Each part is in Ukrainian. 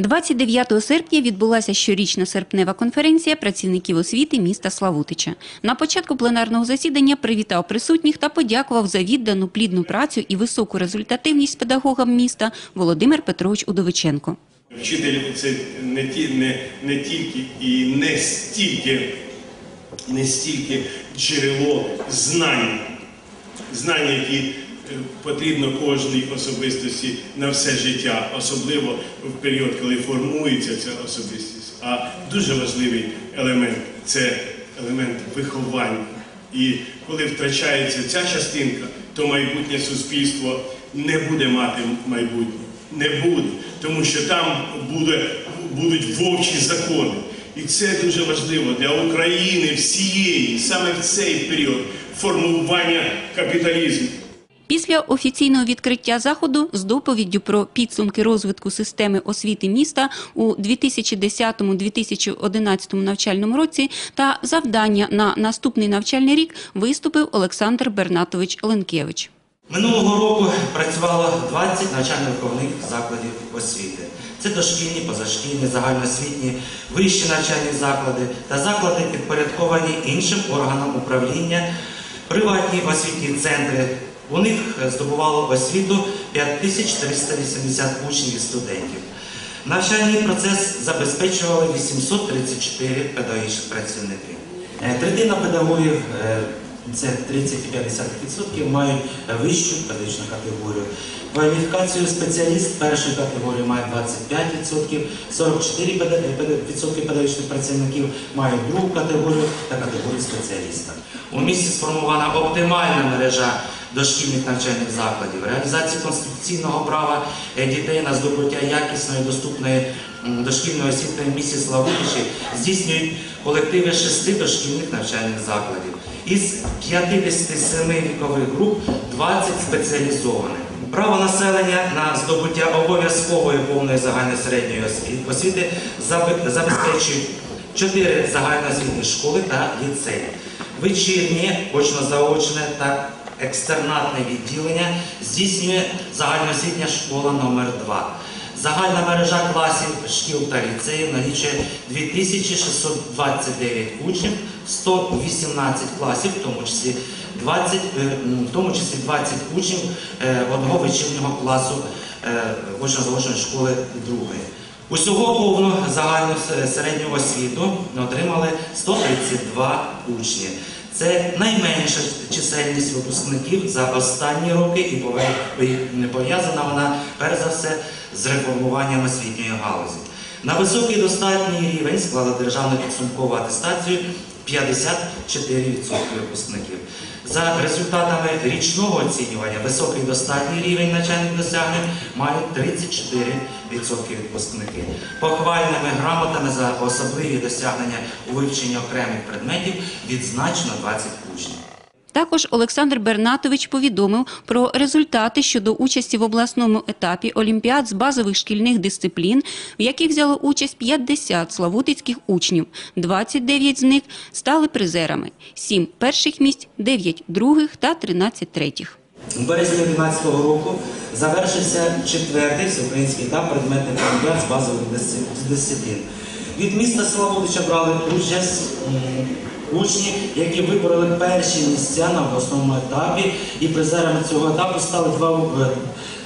29 серпня відбулася щорічна серпнева конференція працівників освіти міста Славутича. На початку пленарного засідання привітав присутніх та подякував за віддану плідну працю і високу результативність педагогам міста Володимир Петрович Удовиченко. Вчитель це не, ті, не, не тільки і не стільки, не стільки джерело знань, знань, які потрібно кожній особистості на все життя, особливо в період, коли формується ця особистість. А дуже важливий елемент це елемент виховання. І коли втрачається ця частинка, то майбутнє суспільство не буде мати майбутнє. Не буде, тому що там буде, будуть вовчі закони. І це дуже важливо для України всієї, саме в цей період формування капіталізму. Після офіційного відкриття заходу з доповіддю про підсумки розвитку системи освіти міста у 2010-2011 навчальному році та завдання на наступний навчальний рік виступив Олександр Бернатович Ленкевич. Минулого року працювало 20 навчально-виховних закладів освіти. Це дошкільні, позашкільні, загальноосвітні, вищі навчальні заклади та заклади, підпорядковані іншим органам управління, приватні освітні центри. У них здобувало освіту 5380 учнів і студентів. Навчальний процес забезпечували 834 педагогічних працівники. Е, Третина педагогів, е, це 30-50%, мають вищу педагогічну категорію. Кваліфікацію спеціаліст першої категорії має 25%, 44% педагогічних працівників мають другу категорію та категорію спеціаліста. У місті сформована оптимальна мережа дошкільних навчальних закладів, реалізацію конституційного права е, дітей на здобуття якісної, доступної дошкільної освіти в місті Славутичі здійснюють колективи шести дошкільних навчальних закладів. Із 57 вікових груп 20 спеціалізованих. Право населення на здобуття обов'язкової повної загальної середньої освіти- освіти забезпечують 4 загальноосвітні школи та ліцеї. Вечірнє, очно-заочне та екстернатне відділення здійснює загальноосвітня школа номер 2 Загальна мережа класів шкіл та ліцеїв налічує 2629 учнів, 118 класів, в тому числі 20, е, в тому числі 20 учнів е, одного вечірнього класу е, очно-заочної школи другої. Усього повну загальну середню освіту отримали 132 учні. Це найменша чисельність випускників за останні роки і пов'язана вона перш за все з реформуванням освітньої галузі. На високий достатній рівень склала державну підсумкову атестацію 54% випускників. За результатами річного оцінювання високий достатній рівень навчальних досягнень мають 34% випускники. Похвальними грамотами за особливі досягнення у вивченні окремих предметів відзначено 20 учнів. Також Олександр Бернатович повідомив про результати щодо участі в обласному етапі олімпіад з базових шкільних дисциплін, в яких взяло участь 50 славутицьких учнів. 29 з них стали призерами, 7 перших місць, 9 других та 13 третіх. У березні 2011 року завершився четвертий всеукраїнський етап предметних олімпіад з базових дисци- дисциплін. Від міста Славутича брали участь учні, які вибороли перші місця на обласному етапі, і призерами цього етапу стали два,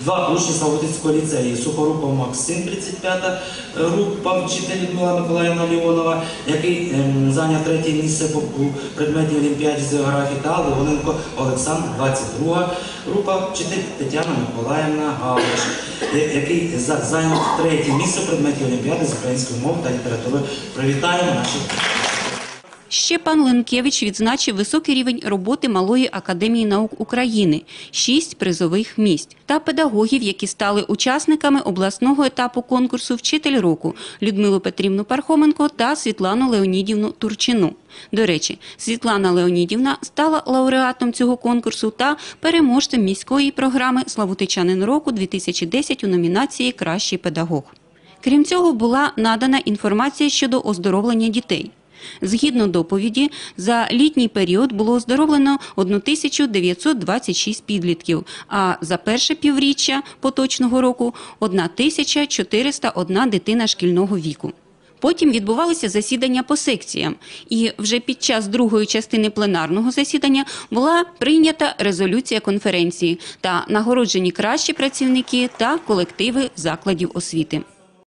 два учні Славутицького ліцею. Сухоруков Максим, 35-та група, вчитель Людмила Миколаївна Ліонова, який ем, зайняв третє місце по предметі Олімпіаді з географії та Леоненко Олександр, 22 група, вчитель Тетяна Миколаївна Галич, я- який зайняв третє місце предметі Олімпіади з української мови та літератури. Привітаємо наших. Ще пан Ленкевич відзначив високий рівень роботи Малої академії наук України, шість призових місць та педагогів, які стали учасниками обласного етапу конкурсу Вчитель року Людмилу Петрівну Пархоменко та Світлану Леонідівну Турчину. До речі, Світлана Леонідівна стала лауреатом цього конкурсу та переможцем міської програми Славутичанин року 2010 у номінації Кращий педагог. Крім цього, була надана інформація щодо оздоровлення дітей. Згідно доповіді, за літній період було оздоровлено 1926 підлітків, а за перше півріччя поточного року 1401 дитина шкільного віку. Потім відбувалися засідання по секціям, і вже під час другої частини пленарного засідання була прийнята резолюція конференції та нагороджені кращі працівники та колективи закладів освіти.